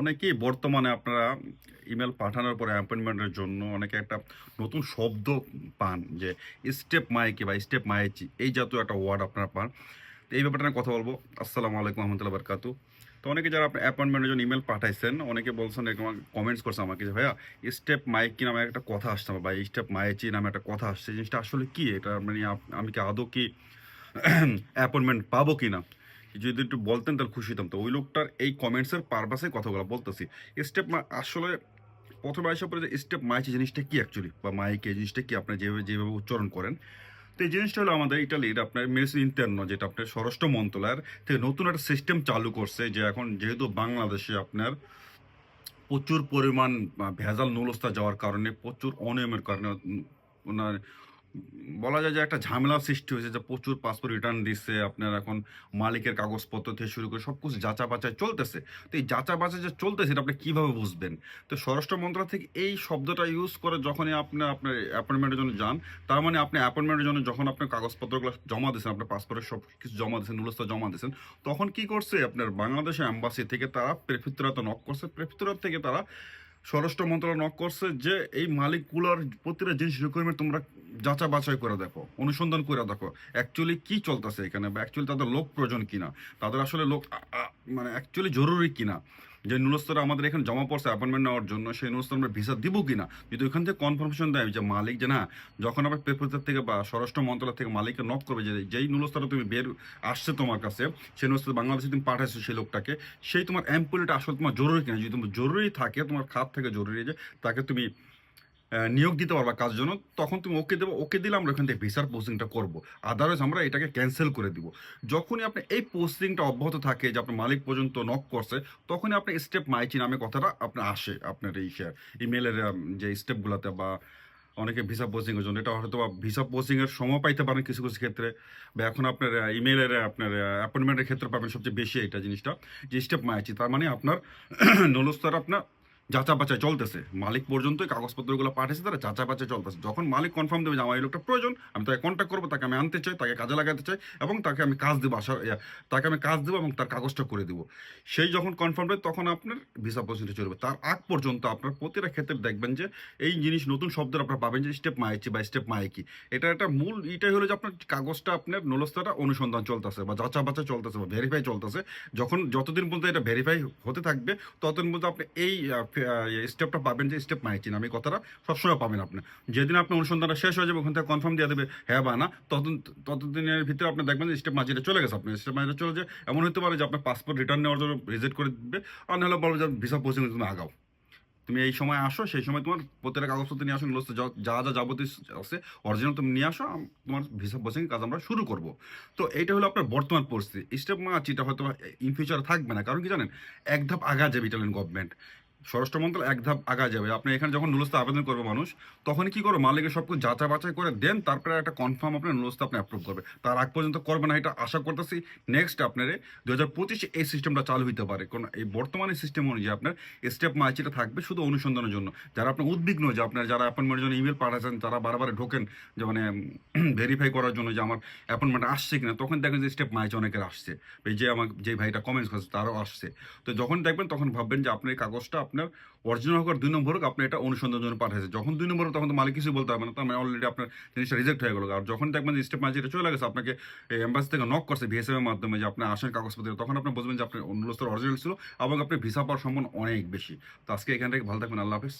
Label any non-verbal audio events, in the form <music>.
অনেকেই বর্তমানে আপনারা ইমেল পাঠানোর পরে অ্যাপয়েন্টমেন্টের জন্য অনেকে একটা নতুন শব্দ পান যে স্টেপ মাইকি বা স্টেপ মাইচি এই জাতীয় একটা ওয়ার্ড আপনারা পান। তো এই ব্যাপারটা কথা বলব। আসসালামু আলাইকুম রহমতুল্লাহ বারকাতু। তো অনেকে যারা আপনি অ্যাপয়েন্টমেন্টের জন্য ইমেল পাঠাইছেন, অনেকে বলছেন, এরকম কমেন্টস করছে আমাকে যে, ভাইয়া স্টেপ মাইকি নামে একটা কথা আসছে আমার বা স্টেপ মাইচি নামে একটা কথা আসছে। জিনিসটা আসলে কি? এটা মানে আমি কি আদৌ কি <clears throat> অ্যাপয়েন্টমেন্ট পাবো কি না যদি একটু বলতেন তাহলে খুশি হতাম। তো ওই লোকটার এই কমেন্টসের পারপাসে কথাগুলো বলতেছি। স্টেপ মা আসলে প্রথমে আসা পরে যে স্টেপ মাইচি জিনিসটা কী অ্যাকচুয়ালি বা মাইক জিনিসটা কি? আপনি যেভাবে যেভাবে উচ্চারণ করেন। তো এই জিনিসটা হলো আমাদের ইটালির আপনার মেস ইন্টারনো যেটা আপনার স্বরাষ্ট্র মন্ত্রণালয়ের থেকে নতুন একটা সিস্টেম চালু করছে, যে এখন যেহেতু বাংলাদেশে আপনার প্রচুর পরিমাণ ভেজাল নুলস্তা যাওয়ার কারণে, প্রচুর অনিয়মের কারণে ওনার বলা যায় যে একটা ঝামেলা সৃষ্টি হয়েছে যে প্রচুর পাসপোর্ট রিটার্ন দিচ্ছে আপনার এখন মালিকের কাগজপত্র থেকে শুরু করে সব কিছু যাচা বাছাই চলতেছে। তো এই যাচা বাছাই যে চলতেছে এটা আপনি কীভাবে বুঝবেন? তো স্বরাষ্ট্র মন্ত্রণালয় থেকে এই শব্দটা ইউজ করে যখনই আপনি আপনার অ্যাপয়েন্টমেন্টের জন্য যান, তার মানে আপনি অ্যাপয়েন্টমেন্টের জন্য যখন আপনার কাগজপত্রগুলো জমা দিয়েছেন, আপনার পাসপোর্টের সব কিছু জমা দিয়েছেন নুলস্তা জমা দিয়েছেন, তখন কি করছে? আপনার বাংলাদেশের অ্যাম্বাসি থেকে তারা প্রেফিত্রাতে নক করছে। প্রেফিত্রাত থেকে তারা স্বরাষ্ট্র মন্ত্রণালয় নক করছে যে এই মালিকগুলোর প্রতিটা জিনিস রিকোয়ারমেন্ট তোমরা যাচা বাছাই করে দেখো, অনুসন্ধান করে দেখো অ্যাকচুয়ালি কি চলতেছে এখানে, বা অ্যাকচুয়ালি তাদের লোক প্রয়োজন কিনা, তাদের আসলে লোক মানে অ্যাকচুয়ালি জরুরি কিনা। যে নুরস্তরা আমাদের এখানে জমা পড়ছে অ্যাপয়েন্টমেন্ট নেওয়ার জন্য, সেই নুরস্তর আমরা ভিসা দিব কিনা? যদি ওইখান থেকে কনফার্মেশন দেয় যে মালিক যে না, যখন আবার পেপার থেকে বা স্বরাষ্ট্র মন্ত্রণালয় থেকে মালিককে নক করবে যে, যেই নুরস্তরা তুমি বের আসছে তোমার কাছে, সেই নুরস্তর বাংলাদেশে তুমি পাঠাইছো সেই লোকটাকে, সেই তোমার এমপ্লয়িটা আসলে তোমার জরুরি কিনা? যদি তোমার জরুরি থাকে, তোমার খাত থেকে জরুরি যে, তাকে তুমি নিয়োগ দিতে পারবা কাজ জন্য তখন তুমি ওকে দেবো ওকে দিলে আমরা ওখান থেকে ভিসার পোস্টিংটা করব। আদারওয়াইজ আমরা এটাকে ক্যান্সেল করে দিব। যখনই আপনি এই পোস্টিংটা অব্যাহত থাকে, যে আপনার মালিক পর্যন্ত নক করছে, তখনই আপনি স্টেপ মাইচি নামে কথাটা আপনার আসে আপনার এই ইমেলের যে স্টেপগুলোতে বা অনেকে ভিসা পোস্টিংয়ের জন্য, এটা হয়তো বা ভিসা পোস্টিংয়ের সময় পাইতে পারেন কিছু কিছু ক্ষেত্রে, বা এখন আপনার ইমেলের আপনার অ্যাপয়েন্টমেন্টের ক্ষেত্রে পাবেন সবচেয়ে বেশি এটা জিনিসটা, যে স্টেপ মাইচি, তার মানে আপনার <clears throat> নলস্তর আপনার যাচা বাচাই চলতেছে। মালিক পর্যন্ত কাগজপত্রগুলো পাঠিয়েছে, তারা যাচা বাচাই চলতেছে। যখন মালিক কনফার্ম দেবে যে আমার এই লোকটা প্রয়োজন, আমি তাকে কন্ট্যাক্ট করব, তাকে আমি আনতে চাই, তাকে কাজে লাগাতে চাই এবং তাকে আমি কাজ দেবো আসার তাকে আমি কাজ দেবো এবং তার কাগজটা করে দেবো। সেই যখন কনফার্ম দেবে, তখন আপনার ভিসা প্রসেসটা চলবে। তার আগ পর্যন্ত আপনার প্রতিটা ক্ষেত্রে দেখবেন যে এই জিনিস নতুন শব্দ আপনারা পাবেন যে স্টেপ মায়েছি বা স্টেপ মাইকি এটা একটা মূল, এটাই হলো যে আপনার কাগজটা আপনার নলস্তাটা অনুসন্ধান চলতেছে বা যাচা বাচা চলতেছে বা ভেরিফাই চলতেছে। যখন যতদিন পর্যন্ত এটা ভেরিফাই হতে থাকবে, ততদিন পর্যন্ত আপনি এই স্টেপটা পাবেন যে স্টেপ মাইচিন আমি কথাটা সবসময় পাবেন আপনি। যেদিন আপনার অনুসন্ধানটা শেষ হয়ে যাবে, ওখান থেকে কনফার্ম দিয়ে দেবে হ্যাঁ বা না। ততদিন, ততদিনের ভিতরে আপনি দেখবেন যে স্টেপ মাঝিটা চলে গেছে আপনার। স্টেপ মাঝিটা চলে যায়, এমন হতে পারে যে আপনার পাসপোর্ট রিটার্ন নেওয়ার জন্য রিজেক্ট করে দিবে, আর নাহলে বলবে যে ভিসা পোস্টিং তুমি আগাও। তুমি এই সময় আসো, সেই সময় তোমার প্রত্যেকটা কাগজপত্র নিয়ে আসো যা যা যাবতীয় আছে অরিজিনাল তুমি নিয়ে আসো তোমার ভিসা পোস্টিং কাজ আমরা শুরু করব। তো এইটা হলো আপনার বর্তমান পরিস্থিতি। স্টেপ মাছ এটা হয়তো ইন ফিউচার থাকবে না। কারণ কি জানেন? এক ধাপ আগা যাবে ইটালিয়ান গভর্নমেন্ট স্বরাষ্ট্র মন্ত্রণালয় এক ধাপ আগা যাবে। আপনি এখানে যখন নুলস্তা আবেদন করবে মানুষ তখন কি করবে? মালিকের সব কিছু যাচাই বাছাই করে দেন, তারপরে একটা কনফার্ম আপনার নুলস্তা আপনি অ্যাপ্রুভ করবে। তার আগ পর্যন্ত করবে না, এটা আশা করতেছি। নেক্সট আপনার দু হাজার পঁচিশে এই সিস্টেমটা চালু হইতে পারে। কারণ এই বর্তমানে সিস্টেম অনুযায়ী আপনার স্টেপ মাইচিটা থাকবে শুধু অনুসন্ধানের জন্য। যারা আপনার উদ্বিগ্ন যে আপনার, যারা অ্যাপয়েন্টমেন্টের জন্য ইমেল পাঠাচ্ছেন, তারা বারবার ঢোকেন যে মানে <clears throat> ভেরিফাই করার জন্য যে আমার অ্যাপয়েন্টমেন্ট আসছে কিনা, তখন দেখেন যে স্টেপ মাইচ অনেকের আসছে। এই যে আমার যে ভাইটা কমেন্টস করছে, তারও আসছে। তো যখন দেখবেন, তখন ভাববেন যে আপনার এই কাগজটা আপনার অরিজিনাল হোক আর দুই নম্বর হোক, আপনি এটা অনুসন্ধান জন্য পাঠাইছে যখন দুই নম্বর তখন তো মালিক কিছু বলতে হবে না। তার মানে অলরেডি আপনার জিনিসটা রিজেক্ট হয়ে গেলো। আর যখন দেখবেন যে স্টেপ মাঝে চলে গেছে, আপনাকে এম্বাসি থেকে নক করছে ভিএসএম এর মাধ্যমে যে আপনার আসেন কাগজপত্র, তখন আপনি বুঝবেন যে আপনার অনুরোধ অরিজিনাল ছিল এবং আপনি ভিসা পাওয়ার সম্ভাবনা অনেক বেশি। তো আজকে এখান থেকে ভালো থাকবেন। আল্লাহ হাফিজ।